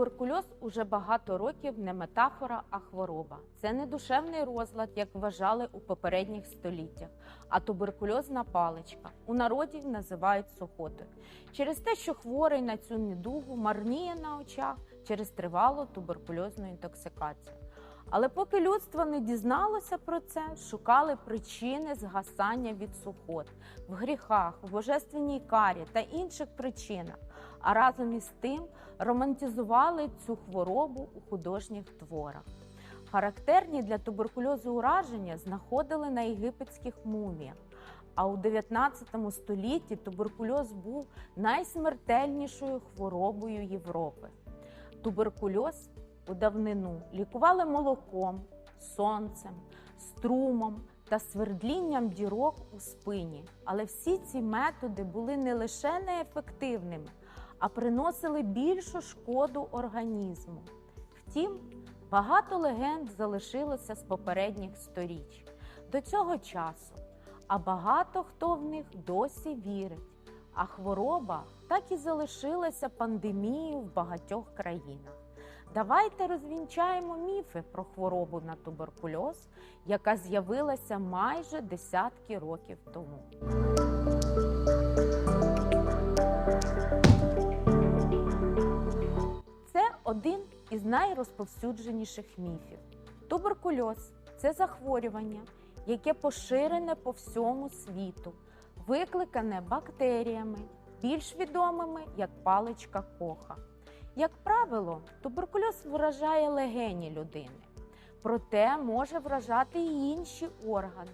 Туберкульоз уже багато років не метафора, а хвороба. Це не душевний розлад, як вважали у попередніх століттях, а туберкульозна паличка. У народі називають сухотою. Через те, що хворий на цю недугу марніє на очах через тривалу туберкульозну інтоксикацію. Але поки людство не дізналося про це, шукали причини згасання від сухот в гріхах, в божественній карі та інших причинах. А разом із тим романтизували цю хворобу у художніх творах. Характерні для туберкульозу ураження знаходили на єгипетських муміях. А у 19 столітті туберкульоз був найсмертельнішою хворобою Європи. Туберкульоз у давнину лікували молоком, сонцем, струмом та свердлінням дірок у спині. Але всі ці методи були не лише неефективними, а приносили більшу шкоду організму. Втім, багато легенд залишилося з попередніх сторіч до цього часу, а багато хто в них досі вірить. А хвороба так і залишилася пандемією в багатьох країнах. Давайте розвінчаємо міфи про хворобу на туберкульоз, яка з'явилася майже десятки років тому. Один із найрозповсюдженіших міфів. Туберкульоз це захворювання, яке поширене по всьому світу, викликане бактеріями, більш відомими як паличка коха. Як правило, туберкульоз вражає легені людини, проте може вражати і інші органи.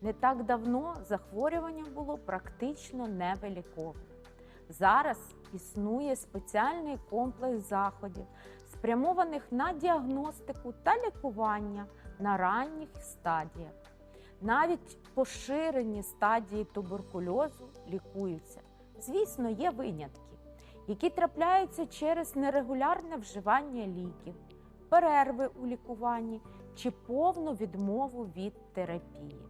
Не так давно захворювання було практично невиліковне. Зараз існує спеціальний комплекс заходів, спрямованих на діагностику та лікування на ранніх стадіях. Навіть поширені стадії туберкульозу лікуються. Звісно, є винятки які трапляються через нерегулярне вживання ліків, перерви у лікуванні чи повну відмову від терапії.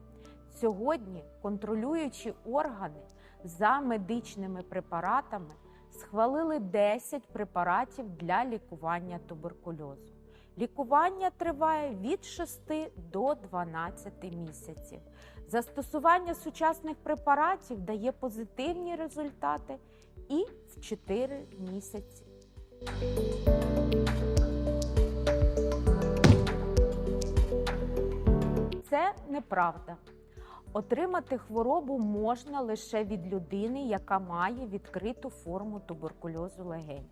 Сьогодні контролюючі органи за медичними препаратами схвалили 10 препаратів для лікування туберкульозу. Лікування триває від 6 до 12 місяців. Застосування сучасних препаратів дає позитивні результати і в 4 місяці. Це неправда. Отримати хворобу можна лише від людини, яка має відкриту форму туберкульозу легень.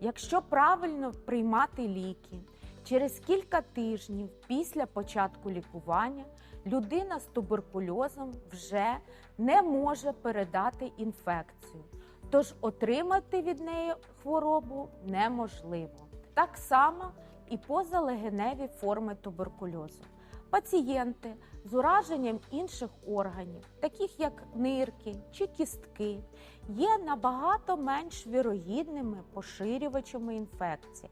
Якщо правильно приймати ліки, через кілька тижнів після початку лікування людина з туберкульозом вже не може передати інфекцію, тож отримати від неї хворобу неможливо. Так само і позалегеневі форми туберкульозу. Пацієнти з ураженням інших органів, таких як нирки чи кістки, є набагато менш вірогідними поширювачами інфекції,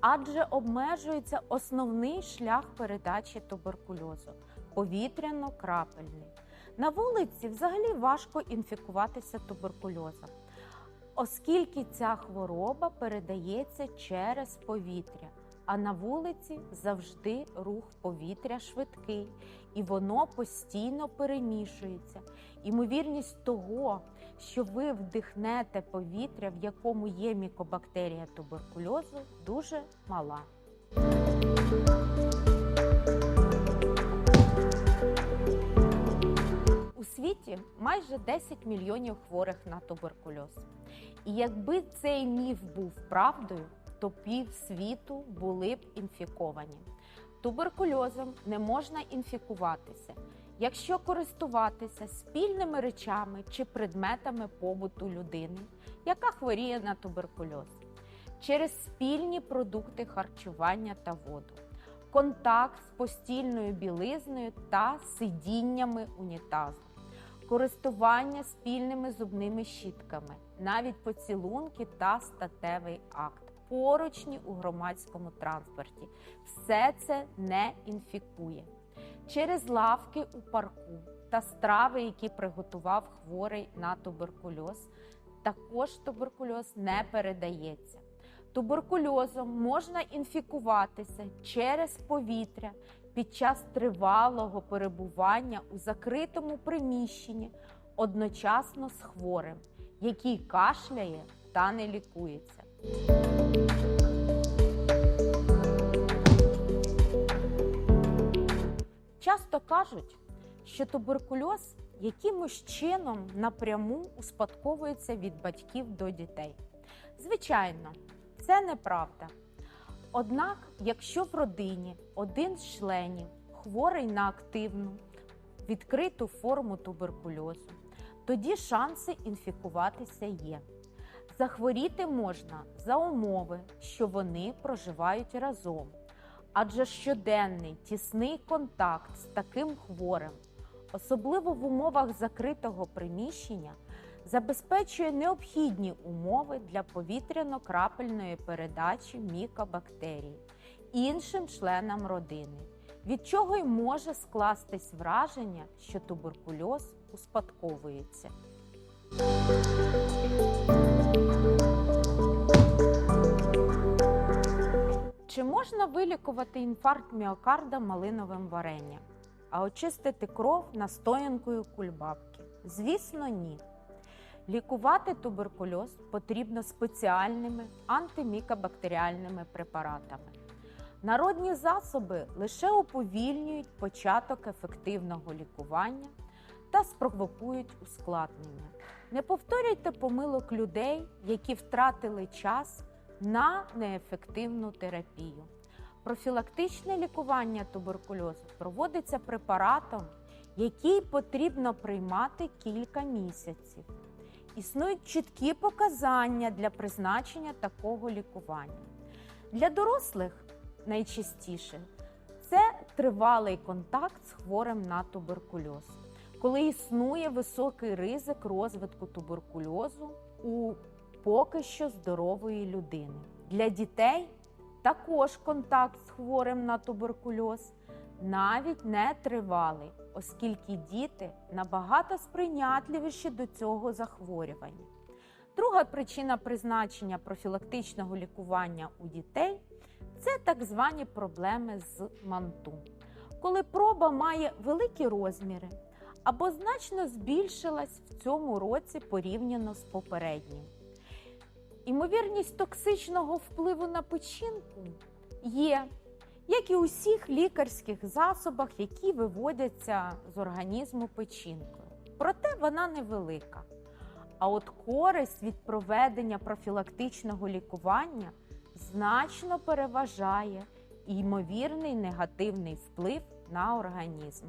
адже обмежується основний шлях передачі туберкульозу повітряно-крапельний. На вулиці взагалі важко інфікуватися туберкульозом, оскільки ця хвороба передається через повітря. А на вулиці завжди рух повітря швидкий, і воно постійно перемішується. Імовірність того, що ви вдихнете повітря, в якому є мікобактерія туберкульозу, дуже мала. У світі майже 10 мільйонів хворих на туберкульоз. І якби цей міф був правдою, то пів світу були б інфіковані. Туберкульозом не можна інфікуватися, якщо користуватися спільними речами чи предметами побуту людини, яка хворіє на туберкульоз, через спільні продукти харчування та воду, контакт з постільною білизною та сидіннями унітазу, користування спільними зубними щітками, навіть поцілунки та статевий акт поручні у громадському транспорті. Все це не інфікує. Через лавки у парку та страви, які приготував хворий на туберкульоз, також туберкульоз не передається. Туберкульозом можна інфікуватися через повітря під час тривалого перебування у закритому приміщенні одночасно з хворим, який кашляє та не лікується. Часто кажуть, що туберкульоз якимось чином напряму успадковується від батьків до дітей. Звичайно, це неправда. Однак, якщо в родині один з членів хворий на активну відкриту форму туберкульозу, тоді шанси інфікуватися є. Захворіти можна за умови, що вони проживають разом, адже щоденний тісний контакт з таким хворим, особливо в умовах закритого приміщення, забезпечує необхідні умови для повітряно-крапельної передачі мікобактерій іншим членам родини, від чого й може скластись враження, що туберкульоз успадковується. Чи можна вилікувати інфаркт міокарда малиновим варенням, а очистити кров настоянкою кульбабки? Звісно, ні. Лікувати туберкульоз потрібно спеціальними антимікобактеріальними препаратами. Народні засоби лише уповільнюють початок ефективного лікування та спровокують ускладнення. Не повторюйте помилок людей, які втратили час на неефективну терапію. Профілактичне лікування туберкульозу проводиться препаратом, який потрібно приймати кілька місяців. Існують чіткі показання для призначення такого лікування. Для дорослих найчастіше це тривалий контакт з хворим на туберкульоз, коли існує високий ризик розвитку туберкульозу у поки що здорової людини. Для дітей також контакт з хворим на туберкульоз навіть не тривалий, оскільки діти набагато сприйнятливіші до цього захворювання. Друга причина призначення профілактичного лікування у дітей це так звані проблеми з манту, коли проба має великі розміри або значно збільшилась в цьому році порівняно з попереднім. Імовірність токсичного впливу на печінку є, як і у всіх лікарських засобах, які виводяться з організму печінкою. Проте вона невелика. А от користь від проведення профілактичного лікування значно переважає ймовірний негативний вплив на організм.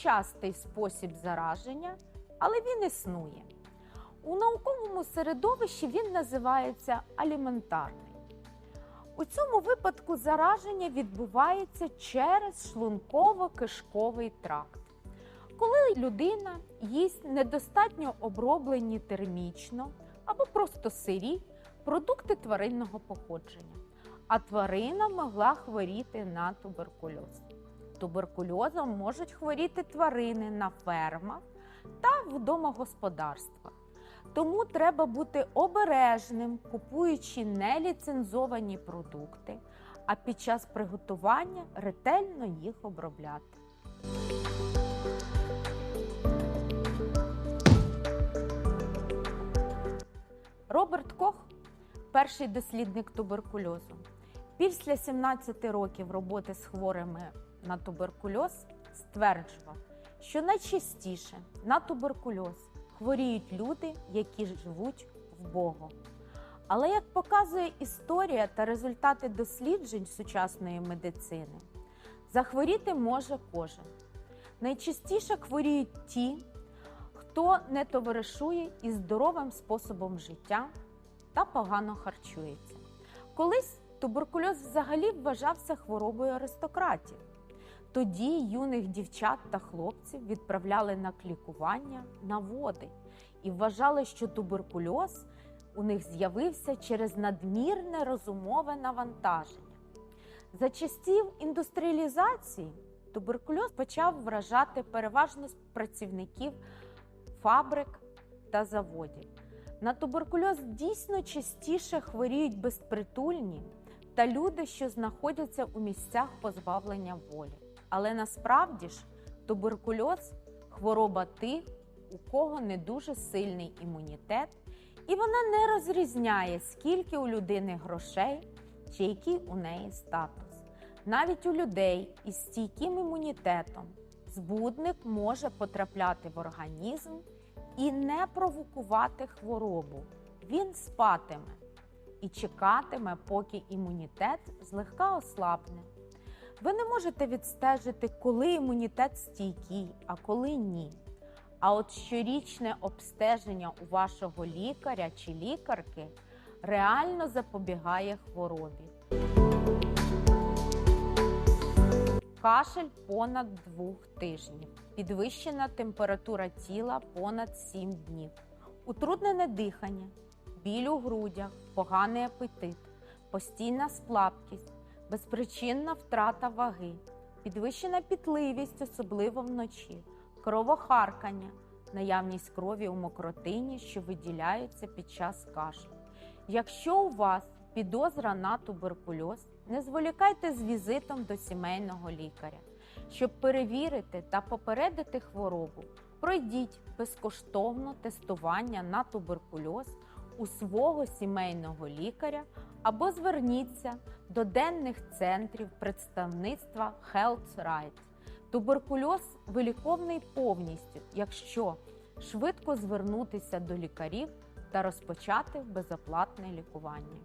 Нечастий спосіб зараження, але він існує. У науковому середовищі він називається аліментарний. У цьому випадку зараження відбувається через шлунково-кишковий тракт. Коли людина їсть недостатньо оброблені термічно або просто сирі продукти тваринного походження, а тварина могла хворіти на туберкульоз. Туберкульозом можуть хворіти тварини на фермах та в домогосподарствах. Тому треба бути обережним, купуючи неліцензовані продукти, а під час приготування ретельно їх обробляти. Роберт Кох, перший дослідник туберкульозу, після 17 років роботи з хворими на туберкульоз стверджував, що найчастіше на туберкульоз хворіють люди, які живуть в Богу. Але як показує історія та результати досліджень сучасної медицини, захворіти може кожен. Найчастіше хворіють ті, хто не товаришує із здоровим способом життя та погано харчується. Колись туберкульоз взагалі вважався хворобою аристократів. Тоді юних дівчат та хлопців відправляли на клікування на води і вважали, що туберкульоз у них з'явився через надмірне розумове навантаження. За часів індустріалізації туберкульоз почав вражати переважно працівників фабрик та заводів. На туберкульоз дійсно частіше хворіють безпритульні та люди, що знаходяться у місцях позбавлення волі. Але насправді ж туберкульоз хвороба тих, у кого не дуже сильний імунітет, і вона не розрізняє, скільки у людини грошей чи який у неї статус. Навіть у людей із стійким імунітетом збудник може потрапляти в організм і не провокувати хворобу. Він спатиме і чекатиме, поки імунітет злегка ослабне. Ви не можете відстежити, коли імунітет стійкий, а коли ні. А от щорічне обстеження у вашого лікаря чи лікарки реально запобігає хворобі. Кашель понад двох тижнів, підвищена температура тіла понад 7 днів, утруднене дихання, біль у грудях, поганий апетит, постійна сплапкість, безпричинна втрата ваги, підвищена пітливість, особливо вночі, кровохаркання, наявність крові у мокротині, що виділяється під час кашлю. Якщо у вас підозра на туберкульоз, не зволікайте з візитом до сімейного лікаря. Щоб перевірити та попередити хворобу, пройдіть безкоштовно тестування на туберкульоз у свого сімейного лікаря або зверніться до денних центрів представництва Health Right. Туберкульоз виліковний повністю, якщо швидко звернутися до лікарів та розпочати безоплатне лікування.